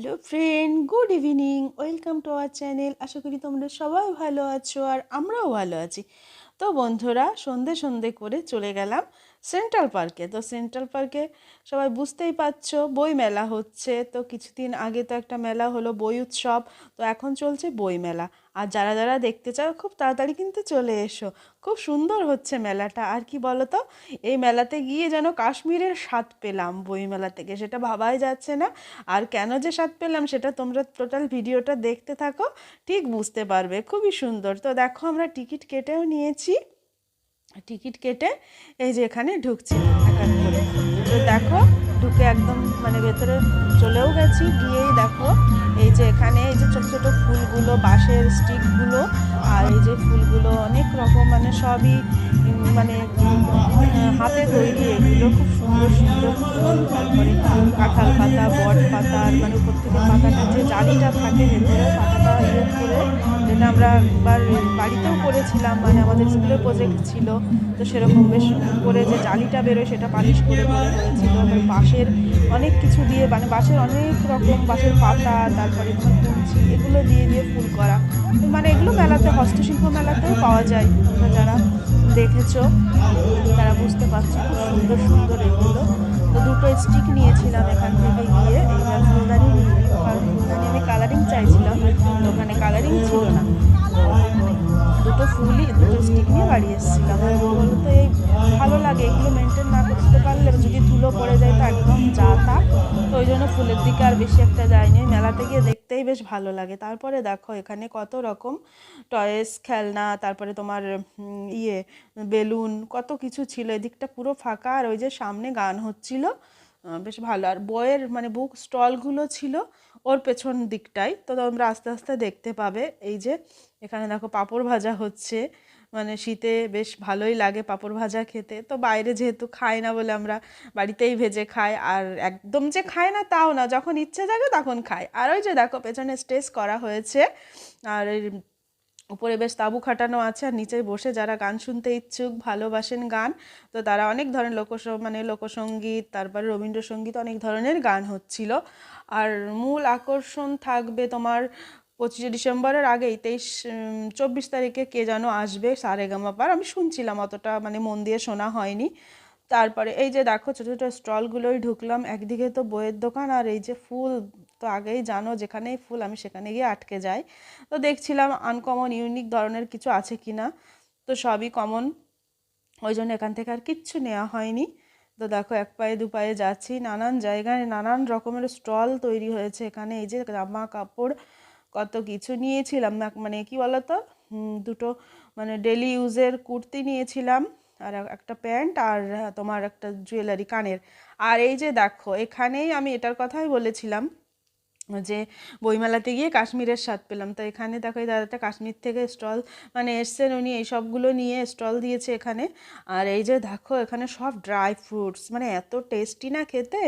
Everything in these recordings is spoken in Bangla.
Hello friend, good evening, welcome to our channel. আশা করি তোমরা সবাই ভালো আছো আর আমরাও ভালো আছি। তো বন্ধুরা, সন্ধে সন্ধে করে চলে গেলাম। সেন্ট্রাল পার্কে। তো সেন্ট্রাল পার্কে সবাই বুঝতেই পারছ, বই মেলা হচ্ছে। তো কিছুদিন আগে তো একটা মেলা হলো, বই উৎসব। তো এখন চলছে বই মেলা। আর যারা যারা দেখতে চাও, খুব তাড়াতাড়ি কিন্তু চলে এসো। খুব সুন্দর হচ্ছে মেলাটা। আর কি বলো তো এই মেলাতে গিয়ে যেন কাশ্মীরের স্বাদ পেলাম বই মেলা থেকে। সেটা ভাবাই যাচ্ছে না। আর কেন যে স্বাদ পেলাম, সেটা তোমরা টোটাল ভিডিওটা দেখতে থাকো, ঠিক বুঝতে পারবে। খুবই সুন্দর। তো দেখো, আমরা টিকিট কেটেও নিয়েছি। টিকিট কেটে এই যে এখানে ঢুকছি তো দেখো, ঢুকে একদম মানে ভেতরে চলেও গেছি, গিয়েই দেখো, এই যে এখানে এই যে ছোটো ছোট ফুলগুলো, বাঁশের স্টিকগুলো আর এই যে ফুলগুলো অনেক রকম মানে সবই মানে হাতে তৈরি এগুলো। খুব সুন্দর সুন্দর ফুল, তারপরে কাঁঠাল পাতা, বট পাতা মানে উপর থেকে পাতাটা যে জালিটা থাকে ভেতরে, পাতাটা ইয়ে করে, যেটা আমরা একবার বাড়িতেও করেছিলাম মানে আমাদের স্কুলের প্রজেক্ট ছিল, তো সেরকম বেশ করে যে জালিটা বেরোয়, সেটা পালিশ করে করে হয়েছিল। এবার বাঁশের অনেক কিছু দিয়ে মানে বাঁশের অনেক রকম, বাঁশের পাতা, তারপরে তোমার কুঞ্চি এগুলো দিয়ে দিয়ে ফুল করা। মানে এগুলো মেলাতে, হস্তশিল্প মেলাতেও পাওয়া যায়। তোমরা যারা দেখেছ, তারা বুঝতে পারছ খুব সুন্দর সুন্দর এগুলো। তো দুটো স্টিক নিয়েছিলাম এখান থেকে গিয়ে। এইবার ফুলদানি নিইনি কারণ ফুলদানি আমি কালারিং চাইছিলাম ওখানে কালারিং ছিল না। দুটো ফুলই, দুটো স্টিক নিয়ে বাড়ি এসেছিলাম। তো, এই ভালো লাগে, এগুলো মেনটেন না করতে পারলে যদি ধুলো পড়ে যায়, তো একদম যা তা। তো ওই জন্য ফুলের দিকে আর বেশি একটা যায়নি মেলাতে গিয়ে দেখতেই বেশ ভালো লাগে। তারপরে দেখো এখানে কত রকম টয়েস খেলনা, তারপরে তোমার ইয়ে বেলুন, কত কিছু ছিল। এদিকটা পুরো ফাঁকা আর ওই যে সামনে গান হচ্ছিল। বেশ ভালো। আর বইয়ের মানে বুক স্টলগুলো ছিল ওর পেছন দিকটাই। তো তোমরা আস্তে আস্তে দেখতে পাবে। এই যে এখানে দেখো পাঁপড় ভাজা হচ্ছে। মানে শীতে বেশ ভালোই লাগে পাঁপড় ভাজা খেতে। তো বাইরে যেহেতু খাই না বলে আমরা বাড়িতেই ভেজে খাই, আর একদম যে খায় না তাও না, যখন ইচ্ছে জাগে তখন খাই। আর ওই যে দেখো, পেছনে স্টেজ করা হয়েছে, আর উপরে বেশ তাঁবু খাটানো আছে, আর নিচে বসে যারা গান শুনতে ইচ্ছুক, ভালোবাসেন গান, তো তারা অনেক ধরনের লোকস মানে লোকসঙ্গীত তারপরে রবীন্দ্রসঙ্গীত অনেক ধরনের গান হচ্ছিল। আর মূল আকর্ষণ থাকবে তোমার পঁচিশে ডিসেম্বরের আগেই তেইশ চব্বিশ তারিখে কে যেন আসবে সারেগামাপার আমি শুনছিলাম অতটা মানে মন দিয়ে শোনা হয়নি। তারপরে এই যে দেখো ছোটো ছোটো স্টলগুলোই ঢুকলাম, একদিকে তো বইয়ের দোকান আর এই যে ফুল তো আগেই জানো যেখানেই ফুল আমি সেখানে গিয়ে আটকে যাই। তো দেখছিলাম আনকমন ইউনিক ধরনের কিছু আছে কি না তো সবই কমন ওই জন্য এখান থেকে আর কিচ্ছু নেওয়া হয়নি। তো দেখো এক পায়ে দু পায়ে যাচ্ছি, নানান জায়গায় নানান রকমের স্টল তৈরি হয়েছে এখানে। এই যে জামা কাপড় কত কিছু নিয়েছিলাম মানে কি বলতো? দুটো মানে ডেলি ইউজের কুর্তি নিয়েছিলাম, আর একটা প্যান্ট আর তোমার একটা জুয়েলারি কানের। আর এই যে দেখো, এখানেই আমি এটার কথাই বলেছিলাম, যে বইমেলাতে গিয়ে কাশ্মীরের স্বাদ পেলাম। তো এখানে দেখো, এই দাদাটা কাশ্মীর থেকে স্টল মানে এসছেন উনি, এই সবগুলো নিয়ে স্টল দিয়েছে এখানে। আর এই যে দেখো, এখানে সব ড্রাই ফ্রুটস মানে এত টেস্টি না খেতে।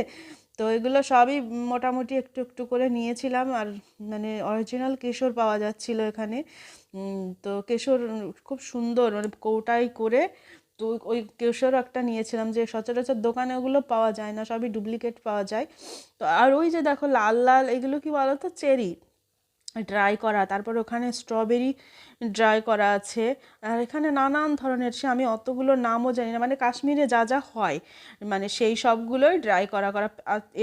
তো এগুলো সবই মোটামুটি একটু একটু করে নিয়েছিলাম আর মানে অরিজিনাল কেশর পাওয়া যাচ্ছিল এখানে। তো কেশর খুব সুন্দর মানে কৌটাই করে তো ওই- কেশরও একটা নিয়েছিলাম যে সচরাচর দোকানে ওগুলো পাওয়া যায় না, সবই ডুপ্লিকেট পাওয়া যায়। তো আর ওই যে দেখো লাল লাল, এগুলো কি বলো তো চেরি। ড্রাই করা, তারপর ওখানে স্ট্রবেরি ড্রাই করা আছে। আর এখানে নানান ধরনের, সে আমি অতগুলো নামও জানি না মানে কাশ্মীরে যা যা হয় মানে সেই সবগুলোই ড্রাই করা করা।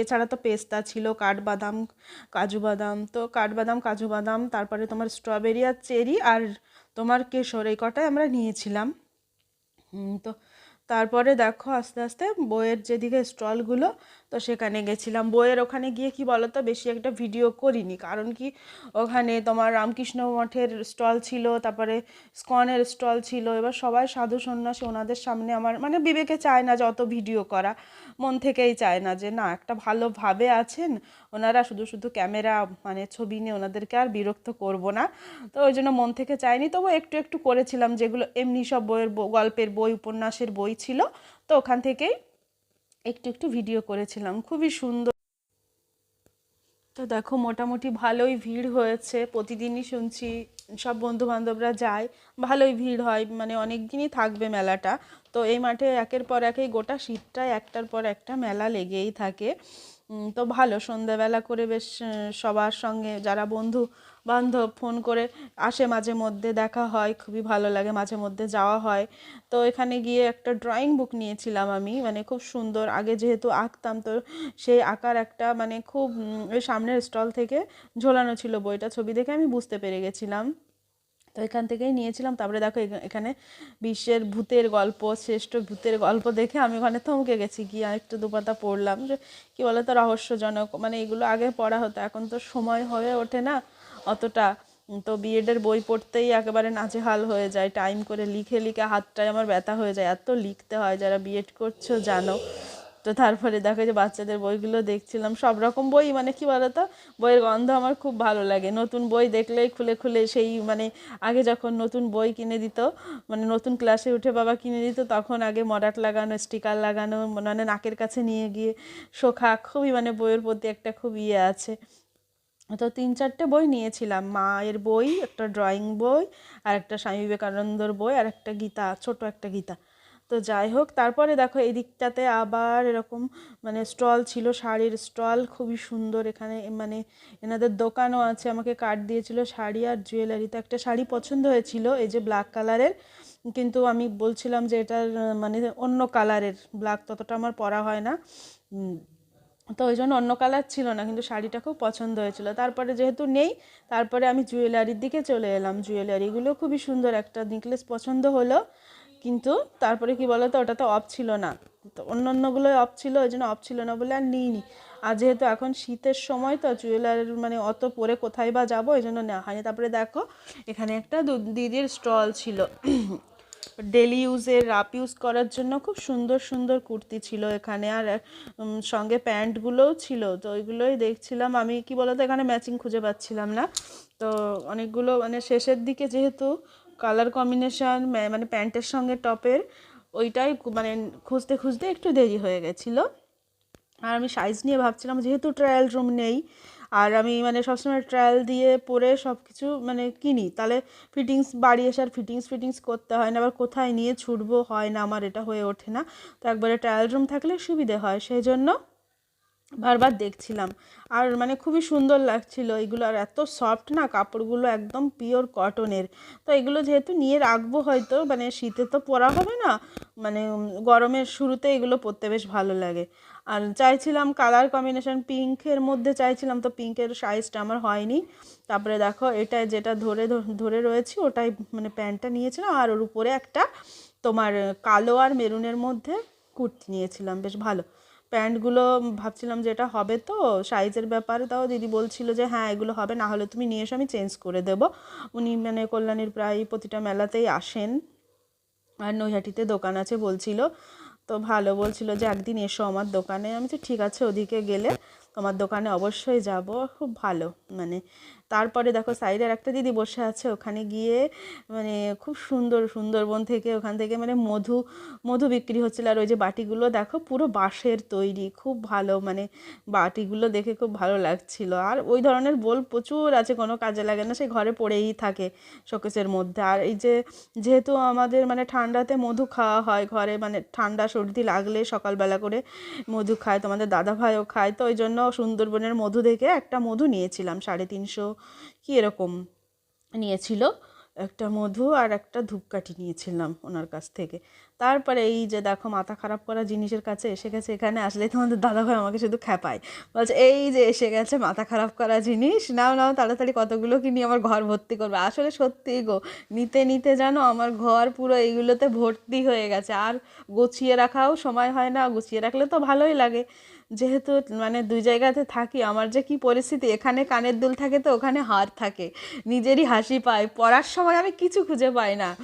এছাড়া তো পেস্তা ছিল, কাঠবাদাম, কাজু বাদাম। তো কাঠবাদাম, কাজু বাদাম, তারপরে তোমার স্ট্রবেরি আর চেরি আর তোমার কেশর, এই কটাই আমরা নিয়েছিলাম। তো তারপরে দেখো আস্তে আস্তে বইয়ের যেদিকে স্টলগুলো তো সেখানে গেছিলাম। বইয়ের ওখানে গিয়ে কি বলো তো বেশি একটা ভিডিও করিনি। কারণ কি, ওখানে তোমার রামকৃষ্ণ মঠের স্টল ছিল, তারপরে স্কনের স্টল ছিল। এবার সবাই সাধু সন্ন্যাসী, ওনাদের সামনে আমার মানে বিবেকে চায় না যে অত ভিডিও করা। মন থেকেই চায় না যে, না, একটা ভালোভাবে আছেন। ওনারা শুধু শুধু ক্যামেরা মানে ছবি নিয়ে ওনাদেরকে আর বিরক্ত করব না। তো ওই জন্য মন থেকে চাইনি তবু একটু একটু করেছিলাম যেগুলো, এমনি সব বইয়ের গল্পের বই, উপন্যাসের বই ছিল। তো ওখান থেকেই একটু একটু ভিডিও করেছিলাম। খুবই সুন্দর। তো দেখো, মোটামুটি ভালোই ভিড় হয়েছে। প্রতিদিনই শুনছি, সব বন্ধু বান্ধবরা যায়, ভালোই ভিড় হয়। মানে অনেক দিনই থাকবে মেলাটা। তো এই মাঠে একের পর এক, এই গোটা শীতটায় একটার পর একটা মেলা লেগেই থাকে। তো ভালো, সন্ধ্যাবেলা করে বেশ সবার সঙ্গে যারা বন্ধু বান্ধব ফোন করে আসে মাঝে মধ্যে দেখা হয়, খুবই ভালো লাগে, মাঝে মধ্যে যাওয়া হয়। তো এখানে গিয়ে একটা ড্রয়িং বুক নিয়েছিলাম আমি মানে খুব সুন্দর, আগে যেহেতু আঁকতাম তো সেই আঁকার একটা মানে খুব সামনের স্টল থেকে ঝোলানো ছিল বইটা, ছবি দেখে আমি বুঝতে পেরে গেছিলাম। তো এখান থেকেই নিয়েছিলাম। তারপরে দেখো এখা- এখানে বিশ্বের ভূতের গল্প, শ্রেষ্ঠ ভূতের গল্প দেখে আমি ওখানে থমকে গেছি। গিয়ে একটু দুপাতা পড়লাম যে, কী বলো তো রহস্যজনক। মানে এগুলো আগে পড়া হতো, এখন তো সময় হয়ে ওঠে না অতটা। তো বিএডের বই পড়তেই একেবারে নাজেহাল হয়ে যায়। টাইম করে লিখে লিখে হাতটায় আমার ব্যথা হয়ে যায়। এত লিখতে হয় যারা বিএড করছ, জানো। তো তারপরে দেখো যে বাচ্চাদের বইগুলো দেখছিলাম, সব রকম বই মানে কি বলতো, বইয়ের গন্ধ আমার খুব ভালো লাগে। নতুন বই দেখলেই খুলে খুলে সেই মানে আগে যখন নতুন বই কিনে দিত মানে নতুন ক্লাসে উঠে বাবা কিনে দিত, তখন আগে মডার্ট লাগানো, স্টিকার লাগানো মানে নাকের কাছে নিয়ে গিয়ে শোখা, খুবই মানে বইয়ের প্রতি একটা খুব ইয়ে আছে। তো তিন চারটে বই নিয়েছিলাম, মায়ের বই, একটা ড্রয়িং বই, আর একটা স্বামী বিবেকানন্দর বই, আর একটা গীতা, ছোট একটা গীতা। তো যাই হোক, তারপরে দেখো এই দিকটাতে আবার এরকম মানে স্টল ছিল, শাড়ির স্টল খুবই সুন্দর এখানে মানে এনাদের দোকানও আছে, আমাকে কার্ড দিয়েছিল শাড়ি আর জুয়েলারি। তো একটা শাড়ি পছন্দ হয়েছিল, এই যে ব্ল্যাক কালারের, কিন্তু আমি বলছিলাম যে এটার মানে অন্য কালারের, ব্ল্যাক ততটা আমার পরা হয় না। তো ওই জন্য অন্য কালার ছিল না, কিন্তু শাড়িটা খুব পছন্দ হয়েছিল। তারপরে যেহেতু নেই, তারপরে আমি জুয়েলারির দিকে চলে এলাম। জুয়েলারিগুলো খুবই সুন্দর, একটা নেকলেস পছন্দ হলো। কিন্তু তারপরে কি বলতো ওটা তো অফ ছিল না। তো অন্য অন্যগুলোই অফ ছিল, ওই জন্য অফ ছিল না বলে আর নিইনি। আর যেহেতু এখন শীতের সময়, তো জুয়েলারি মানে অত পরে কোথায় বা যাব, ওই জন্য নেওয়া হয়নি। তারপরে দেখো, এখানে একটা দিদির স্টল ছিল। ডেলি ইউজের রাপ ইউজ করার জন্য খুব সুন্দর সুন্দর কুর্তি ছিল এখানে। আর সঙ্গে প্যান্টগুলোও ছিল। তো ওইগুলোই দেখছিলাম। আমি কি বলতো, এখানে ম্যাচিং খুঁজে পাচ্ছিলাম না। তো অনেকগুলো মানে শেষের দিকে যেহেতু কালার কম্বিনেশন মানে প্যান্টের সঙ্গে টপের, ওইটাই মানে খুঁজতে খুঁজতে একটু দেরি হয়ে গেছিল। আর আমি সাইজ নিয়ে ভাবছিলাম, যেহেতু ট্রায়াল রুম নেই, আর আমি মানে সবসময় ট্রায়াল দিয়ে পরে সব কিছু মানে কিনি, তাহলে ফিটিংস বাড়ি এসে আর ফিটিংস ফিটিংস করতে হয় না, আবার কোথায় নিয়ে ছুটবো, হয় না আমার, এটা হয়ে ওঠে না। তো একবারে ট্রায়াল রুম থাকলে সুবিধে হয়, সেই জন্য বারবার দেখছিলাম। আর মানে খুবই সুন্দর লাগছিল। এগুলো আর এত সফট না, কাপড়গুলো একদম পিওর কটনের তো এগুলো যেহেতু নিয়ে রাখব হয়তো মানে শীতে তো পরা হবে না মানে গরমের শুরুতে এগুলো পরতে বেশ ভালো লাগে। আর চাইছিলাম কালার কম্বিনেশন পিঙ্কের মধ্যে চাইছিলাম, তো পিঙ্কের সাইজটা আমার হয়নি। তারপরে দেখো এটা যেটা ধরে ধরে রয়েছি, ওটাই মানে প্যান্টটা নিয়েছিলাম। আর ওর উপরে একটা তোমার কালো আর মেরুনের মধ্যে কুর্তি নিয়েছিলাম, বেশ ভালো। প্যান্টগুলো ভাবছিলাম যে এটা হবে তো, সাইজের ব্যাপারে, তাও দিদি বলছিল যে হ্যাঁ এগুলো হবে, না হলে তুমি নিয়ে এসো, আমি চেঞ্জ করে দেবো। উনি মানে কল্যাণীর প্রায় প্রতিটা মেলাতেই আসেন। আর নৈহাটিতে দোকান আছে বলছিল। তো ভালো বলছিল যে একদিন এসো আমার দোকানে। আমি তো ঠিক আছে, ওদিকে গেলে। তোমার দোকানে অবশ্যই যাব, খুব ভালো। মানে তারপরে দেখো সাইডের একটা দিদি বসে আছে, ওখানে গিয়ে মানে খুব সুন্দর সুন্দরবন থেকে ওখান থেকে মানে মধু মধু বিক্রি হচ্ছিল। আর ওই যে বাটিগুলো দেখো, পুরো বাঁশের তৈরি, খুব ভালো। মানে বাটিগুলো দেখে খুব ভালো লাগছিল। আর ওই ধরনের বোল প্রচুর আছে, কোনো কাজে লাগে না, সে ঘরে পড়েই থাকে শোকেসের মধ্যে। আর এই যে যেহেতু আমাদের মানে ঠান্ডাতে মধু খাওয়া হয় ঘরে মানে ঠান্ডা সর্দি লাগলে সকালবেলা করে মধু খায়, তোমাদের দাদা ভাইও খায়, তো ওই জন্য সুন্দরবনের মধু দেখে একটা মধু নিয়েছিলাম, সাড়ে তিনশো কি এরকম নিয়েছিল। একটা মধু আর একটা ধূপকাঠি নিয়েছিলাম ওনার কাছ থেকে। তারপরে এই যে দেখো মাথা খারাপ করা জিনিসের কাছে এসে গেছে, এখানে আসলে তোমাদের দাদাভাই আমাকে শুধু খ্যাপায়। বলছে, এই যে এসে গেছে মাথা খারাপ করা জিনিস, নাও নাও, তাড়াতাড়ি কতগুলো কিনি আমার ঘর ভর্তি করবে? আসলে সত্যি গো, নিতে নিতে জানো আমার ঘর পুরো এইগুলোতে ভর্তি হয়ে গেছে। আর গুছিয়ে রাখাও সময় হয় না, গুছিয়ে রাখলে তো ভালোই লাগে। যেহেতু মানে দুই জায়গাতে থাকি, আমার যে কি পরিস্থিতি, এখানে কানের দুল থাকে তো, ওখানে হার থাকে। নিজেরই হাসি পায়। পড়ার সময় আমি কিছু খুঁজে পাই না।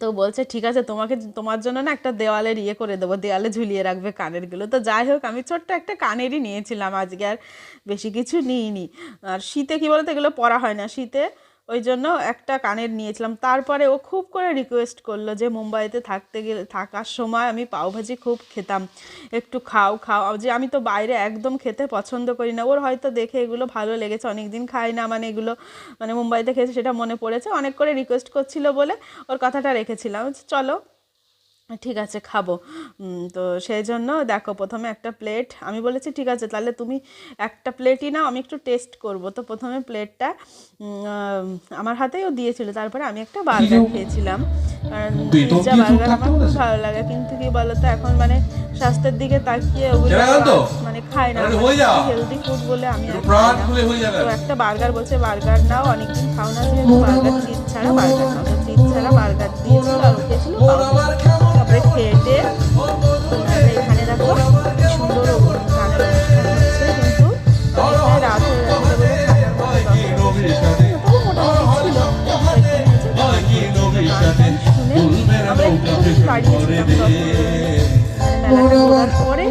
তো বলছে, ঠিক আছে, তোমাকে, তোমার জন্য না একটা দেওয়ালের ইয়ে করে দেবো, দেওয়ালে ঝুলিয়ে রাখবে কানেরগুলো। তো যাই হোক, আমি ছোট্ট একটা কানেরই নিয়েছিলাম, আজকে আর বেশি কিছু নিইনি। আর শীতে কী বলতো, এগুলো পরা হয় না। শীতে ওই জন্য একটা কানের নিয়েছিলাম। তারপরে ও খুব করে রিকোয়েস্ট করল যে মুম্বাইতে থাকতে গেলে, থাকার সময় আমি পাওভাজি খুব খেতাম। একটু খাও খাও। যে আমি তো বাইরে একদম খেতে পছন্দ করি না। ওর হয়তো দেখে এগুলো ভালো লেগেছে অনেক দিন খাই না মানে এগুলো মানে মুম্বাইতে খেয়েছে সেটা মনে পড়েছে। অনেক করে রিকোয়েস্ট করছিল বলে ওর কথাটা রেখেছিলাম। চলো ঠিক আছে খাব। তো সেই জন্য দেখো প্রথমে একটা প্লেট আমি বলেছি ঠিক আছে তাহলে তুমি একটা প্লেটই নাও আমি একটু টেস্ট করব। তো প্রথমে প্লেটটা আমার হাতেই ও দিয়েছিল তারপরে আমি একটা বার্গার খেয়েছিলাম। কারণ পিৎজা বার্গার আমার খুব ভালো লাগে কিন্তু কি বলতো এখন মানে স্বাস্থ্যের দিকে তাকিয়ে ওগুলো মানে খাই না। হেলদি ফুড বলে আমি তো একটা বার্গার বলছে বার্গার নাও অনেকদিন খাও না বার্গার চিজ ছাড়া বার্গার নাও। বাড়িয়ে পরে